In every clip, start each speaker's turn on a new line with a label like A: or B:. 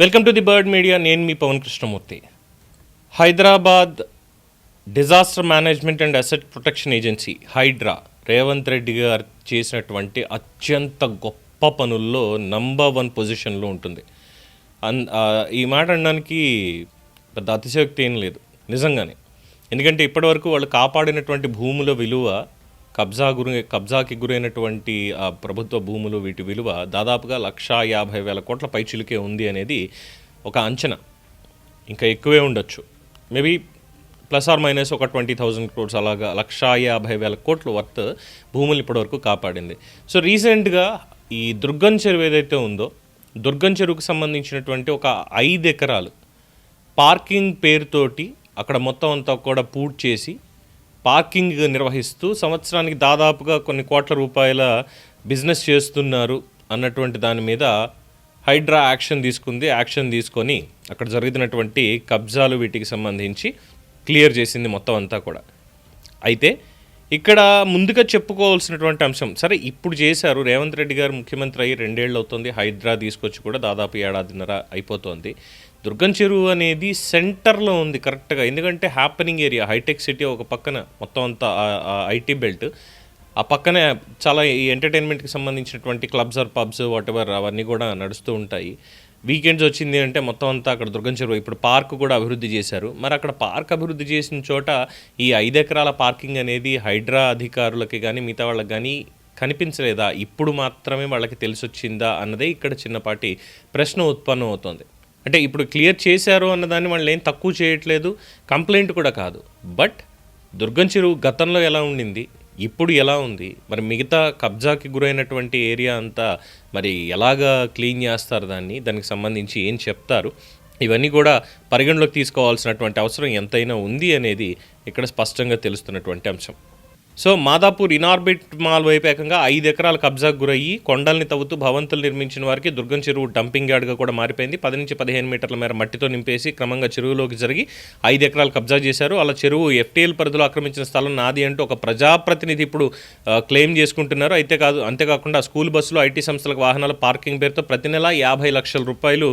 A: Welcome to the bird media. నేను మీ Pavan Krishnamurthy. Hyderabad disaster management and asset protection agency Hydraa Revanth Reddy garu చేసినటువంటి అత్యంత గొప్ప పనుల్లో number one పొజిషన్లో ఉంటుంది. అన్ ఈ మాట అనడానికి పెద్ద అతిశయోక్తి ఏం లేదు. నిజంగానే. ఎందుకంటే ఇప్పటివరకు వాళ్ళు కాపాడినటువంటి భూముల విలువ కబ్జా గురి కబ్జాకి గురైనటువంటి ప్రభుత్వ భూములు వీటి విలువ దాదాపుగా లక్షా యాభై వేల కోట్ల పైచిలుకే ఉంది అనేది ఒక అంచనా. ఇంకా ఎక్కువే ఉండొచ్చు. మేబీ ప్లస్ ఆర్ మైనస్ ఒక ట్వంటీ థౌజండ్ క్రోడ్స్ అలాగా లక్షా యాభై వేల కోట్ల వర్త్ భూములు ఇప్పటివరకు కాపాడింది. సో రీసెంట్గా ఈ దుర్గం చెరువు ఏదైతే ఉందో దుర్గం చెరువుకు సంబంధించినటువంటి ఒక ఐదు ఎకరాలు పార్కింగ్ పేరుతోటి అక్కడ మొత్తం అంతా కూడా పూర్తి చేసి పార్కింగ్ నిర్వహిస్తూ సంవత్సరానికి దాదాపుగా కొన్ని కోట్ల రూపాయల బిజినెస్ చేస్తున్నారు అన్నటువంటి దాని మీద హైడ్రా యాక్షన్ తీసుకుంది. యాక్షన్ తీసుకొని అక్కడ జరుగుతున్నటువంటి కబ్జాలు వీటికి సంబంధించి క్లియర్ చేసింది మొత్తం అంతా కూడా. అయితే ఇక్కడ ముందుగా చెప్పుకోవాల్సినటువంటి అంశం సరే ఇప్పుడు చేశారు రేవంత్ రెడ్డి గారు ముఖ్యమంత్రి అయ్యి రెండేళ్ళు అవుతుంది హైడ్రా తీసుకొచ్చి కూడా దాదాపు ఏడాదిన్నర అయిపోతుంది. దుర్గం చెరువు అనేది సెంటర్లో ఉంది కరెక్ట్గా. ఎందుకంటే హ్యాపెనింగ్ ఏరియా హైటెక్ సిటీ ఒక పక్కన మొత్తం అంతా ఐటీ బెల్ట్ ఆ పక్కనే చాలా ఈ ఎంటర్టైన్మెంట్కి సంబంధించినటువంటి క్లబ్స్ ఆర్ పబ్స్ వాటెవర్ అవన్నీ కూడా నడుస్తూ ఉంటాయి. వీకెండ్స్ వచ్చింది అంటే మొత్తం అంతా అక్కడ దుర్గం చెరువు ఇప్పుడు పార్క్ కూడా అభివృద్ధి చేశారు. మరి అక్కడ పార్క్ అభివృద్ధి చేసిన చోట ఈ ఐదు ఎకరాల పార్కింగ్ అనేది హైడ్రా అధికారులకి కానీ మిగతా వాళ్ళకి కానీ కనిపించలేదా? ఇప్పుడు మాత్రమే వాళ్ళకి తెలిసొచ్చిందా? అన్నదే ఇక్కడ చిన్నపాటి ప్రశ్న ఉత్పన్నం అవుతుంది. అంటే ఇప్పుడు క్లియర్ చేశారు అన్నదాన్ని వాళ్ళు ఏం తక్కువ చేయట్లేదు కంప్లైంట్ కూడా కాదు. బట్ దుర్గం చెరువు గతంలో ఎలా ఉండింది ఇప్పుడు ఎలా ఉంది? మరి మిగతా కబ్జాకి గురైనటువంటి ఏరియా అంతా మరి ఎలాగా క్లీన్ చేస్తారు దాన్ని? దానికి సంబంధించి ఏం చెప్తారు? ఇవన్నీ కూడా పరిగణలోకి తీసుకోవాల్సినటువంటి అవసరం ఎంతైనా ఉంది అనేది ఇక్కడ స్పష్టంగా తెలుస్తున్నటువంటి అంశం. సో మాదాపూర్ ఇనార్బిట్ మాల్ వైపు ఏకంగా ఐదు ఎకరాల కబ్జాకు గురయ్యి కొండల్ని తవ్వుతూ భవంతులు నిర్మించిన వారికి దుర్గం చెరువు డంపింగ్ యార్డ్గా కూడా మారిపోయింది. పది నుంచి పదిహేను మీటర్ల మేర మట్టితో నింపేసి క్రమంగా చెరువులోకి జరిగి ఐదు ఎకరాలు కబ్జా చేశారు. అలా చెరువు ఎఫ్టీఎల్ పరిధిలో ఆక్రమించిన స్థలం నాది అంటూ ఒక ప్రజాప్రతినిధి ఇప్పుడు క్లెయిమ్ చేసుకుంటున్నారు. అయితే కాదు అంతేకాకుండా స్కూల్ బస్సులు ఐటీ సంస్థలకు వాహనాల పార్కింగ్ పేరుతో ప్రతి నెల యాభై లక్షల రూపాయలు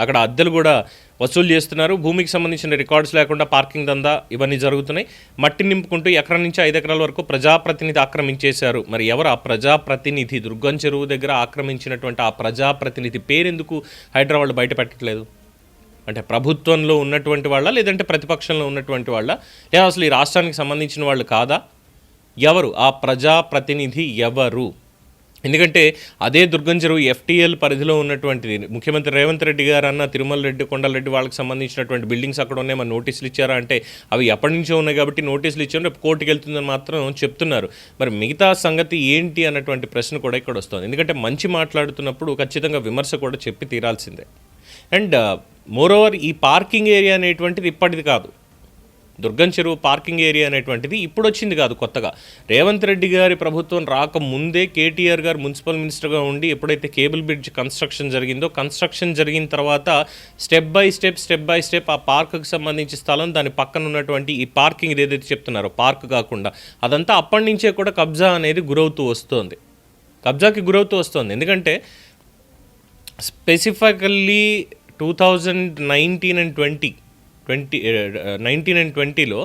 A: అక్కడ అద్దెలు కూడా వసూలు చేస్తున్నారు. భూమికి సంబంధించిన రికార్డ్స్ లేకుండా పార్కింగ్ దందా ఇవన్నీ జరుగుతున్నాయి. మట్టి నింపుకుంటూ ఎకరం నుంచి ఐదు ఎకరాల వరకు ప్రజాప్రతినిధి ఆక్రమించేశారు. మరి ఎవరు ఆ ప్రజాప్రతినిధి? దుర్గం చెరువు దగ్గర ఆక్రమించినటువంటి ఆ ప్రజాప్రతినిధి పేరెందుకు హైదరాబాద్ బయట పెట్టట్లేదు? అంటే ప్రభుత్వంలో ఉన్నటువంటి వాళ్ళ లేదంటే ప్రతిపక్షంలో ఉన్నటువంటి వాళ్ళ? లేదా అసలు ఈ రాష్ట్రానికి సంబంధించిన వాళ్ళు కాదా? ఎవరు? ఆ ప్రజాప్రతినిధి ఎవరు? ఎందుకంటే అదే దుర్గం చెరువు ఎఫ్టీఎల్ పరిధిలో ఉన్నటువంటిది. ముఖ్యమంత్రి రేవంత్ రెడ్డి గారు అన్న తిరుమల రెడ్డి కొండలరెడ్డి వాళ్ళకి సంబంధించినటువంటి బిల్డింగ్స్ అక్కడ ఉన్నాయి. మన నోటీసులు ఇచ్చారా అంటే అవి ఎప్పటి నుంచో ఉన్నాయి కాబట్టి నోటీసులు ఇచ్చాం రేపు కోర్టుకి వెళ్తుందని మాత్రం చెప్తున్నారు. మరి మిగతా సంగతి ఏంటి అన్నటువంటి ప్రశ్న కూడా ఇక్కడ వస్తుంది. ఎందుకంటే మంచి మాట్లాడుతున్నప్పుడు ఖచ్చితంగా విమర్శ కూడా చెప్పి తీరాల్సిందే. అండ్ uh, మోరోవర్ ఈ పార్కింగ్ ఏరియా అనేటువంటిది ఇప్పటిది కాదు. దుర్గం చెరువు పార్కింగ్ ఏరియా అనేటువంటిది ఇప్పుడు వచ్చింది కాదు కొత్తగా. రేవంత్ రెడ్డి గారి ప్రభుత్వం రాకముందే కేటీఆర్ గారు మున్సిపల్ మినిస్టర్గా ఉండి ఎప్పుడైతే కేబుల్ బ్రిడ్జ్ కన్స్ట్రక్షన్ జరిగిందో కన్స్ట్రక్షన్ జరిగిన తర్వాత step by step step by step ఆ పార్క్కి సంబంధించి స్థలం దాని పక్కన ఉన్నటువంటి ఈ పార్కింగ్ ఏదైతే చెప్తున్నారో పార్క్ కాకుండా అదంతా అప్పటి నుంచే కూడా కబ్జా అనేది గురవుతూ వస్తుంది. కబ్జాకి గురవుతూ వస్తుంది. ఎందుకంటే specifically two thousand nineteen and twenty twenty nineteen and ట్వంటీలో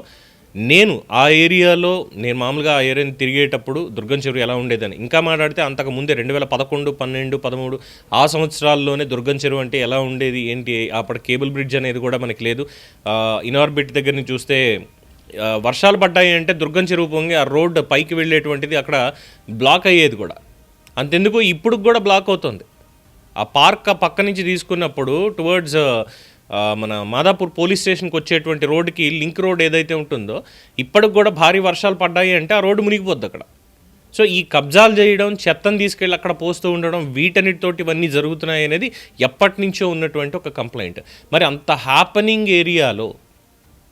A: నేను ఆ ఏరియాలో నేను మామూలుగా ఆ ఏరియాని తిరిగేటప్పుడు దుర్గం చెరువు ఎలా ఉండేదని. ఇంకా మాట్లాడితే అంతకు ముందే రెండు వేల పదకొండు పన్నెండు పదమూడు ఆ సంవత్సరాల్లోనే దుర్గం చెరువు అంటే ఎలా ఉండేది ఏంటి అప్పటి కేబుల్ బ్రిడ్జ్ అనేది కూడా మనకి లేదు. ఇనార్బిట్ దగ్గర నుంచి చూస్తే వర్షాలు పడ్డాయి అంటే దుర్గం చెరువు పొంగి ఆ రోడ్ పైకి వెళ్ళేటువంటిది అక్కడ బ్లాక్ అయ్యేది కూడా. అంతెందుకు? ఇప్పుడు కూడా బ్లాక్ అవుతుంది. ఆ పార్క్ ఆ పక్క నుంచి తీసుకున్నప్పుడు టువర్డ్స్ మన మాదాపూర్ పోలీస్ స్టేషన్కి వచ్చేటువంటి రోడ్డుకి లింక్ రోడ్ ఏదైతే ఉంటుందో ఇప్పటికి కూడా భారీ వర్షాలు పడ్డాయి అంటే ఆ రోడ్డు మునిగిపోద్ది అక్కడ. సో ఈ కబ్జాలు చేయడం చెత్తను తీసుకెళ్ళి అక్కడ పోస్తూ ఉండడం వీటన్నిటితోటి ఇవన్నీ జరుగుతున్నాయి అనేది ఎప్పటి నుంచో ఉన్నటువంటి ఒక కంప్లైంట్. మరి అంత హ్యాపనింగ్ ఏరియాలో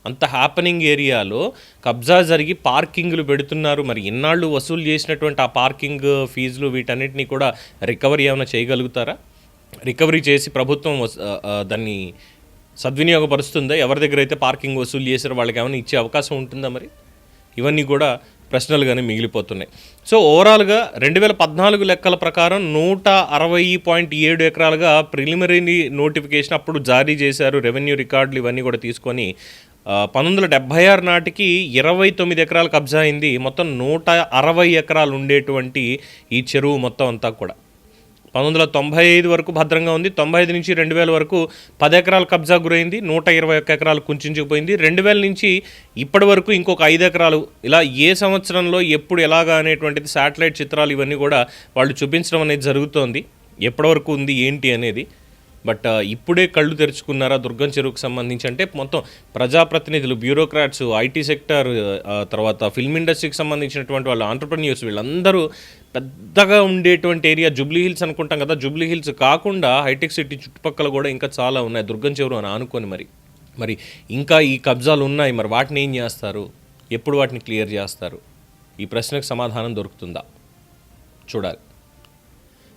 A: అంత హ్యాపనింగ్ ఏరియాలో కబ్జా జరిగి పార్కింగ్లు పెడుతున్నారు. మరి ఇన్నాళ్ళు వసూలు చేసినటువంటి ఆ పార్కింగ్ ఫీజులు వీటన్నిటిని కూడా రికవరీ ఏమైనా చేయగలుగుతారా? రికవరీ చేసి ప్రభుత్వం వస్- దాన్ని సద్వినియోగపరుస్తుందా? ఎవరి దగ్గర అయితే పార్కింగ్ వసూలు చేసారో వాళ్ళకి ఏమైనా ఇచ్చే అవకాశం ఉంటుందా మరి? ఇవన్నీ కూడా ప్రశ్నలుగానే మిగిలిపోతున్నాయి. సో ఓవరాల్గా రెండు వేల పద్నాలుగు లెక్కల ప్రకారం నూట అరవై పాయింట్ ఏడు ఎకరాలుగా ప్రిలిమినరీ నోటిఫికేషన్ అప్పుడు జారీ చేశారు. రెవెన్యూ రికార్డులు ఇవన్నీ కూడా తీసుకొని పంతొమ్మిది వందల డెబ్బై ఆరు నాటికి ఇరవై తొమ్మిది ఎకరాలు కబ్జా అయింది. మొత్తం నూట అరవై ఎకరాలు ఉండేటువంటి ఈ చెరువు మొత్తం అంతా కూడా. పంతొమ్మిది వందల తొంభై ఐదు వరకు భద్రంగా ఉంది. తొంభై ఐదు నుంచి రెండు వేల వరకు పది ఎకరాలు కబ్జా గురైంది. నూట ఇరవై ఒక్క ఎకరాలు కుంచుకుపోయింది రెండు వేల నుంచి ఇప్పటి వరకు ఇంకొక ఐదు ఎకరాలు ఇలా ఏ సంవత్సరంలో ఎప్పుడు ఎలాగా అనేటువంటిది శాటిలైట్ చిత్రాలు ఇవన్నీ కూడా వాళ్ళు చూపించడం అనేది జరుగుతోంది. ఎప్పటి వరకు ఉంది ఏంటి అనేది బట్ ఇప్పుడే కళ్ళు తెరుచుకున్నారా దుర్గం చెరువుకు సంబంధించి? అంటే మొత్తం ప్రజాప్రతినిధులు బ్యూరోక్రాట్స్ ఐటీ సెక్టర్ తర్వాత ఫిల్మ్ ఇండస్ట్రీకి సంబంధించినటువంటి వాళ్ళు ఆంటర్ప్రన్యూర్స్ వీళ్ళందరూ పెద్దగా ఉండేటువంటి ఏరియా జూబ్లీ హిల్స్ అనుకుంటాం కదా. జూబ్లీ హిల్స్ కాకుండా హైటెక్ సిటీ చుట్టుపక్కల కూడా ఇంకా చాలా ఉన్నాయి. దుర్గం చెరువు అని అనుకొని మరి. మరి ఇంకా ఈ కబ్జాలు ఉన్నాయి. మరి వాటిని ఏం చేస్తారు? ఎప్పుడు వాటిని క్లియర్ చేస్తారు? ఈ ప్రశ్నకు సమాధానం దొరుకుతుందా? చూడాలి.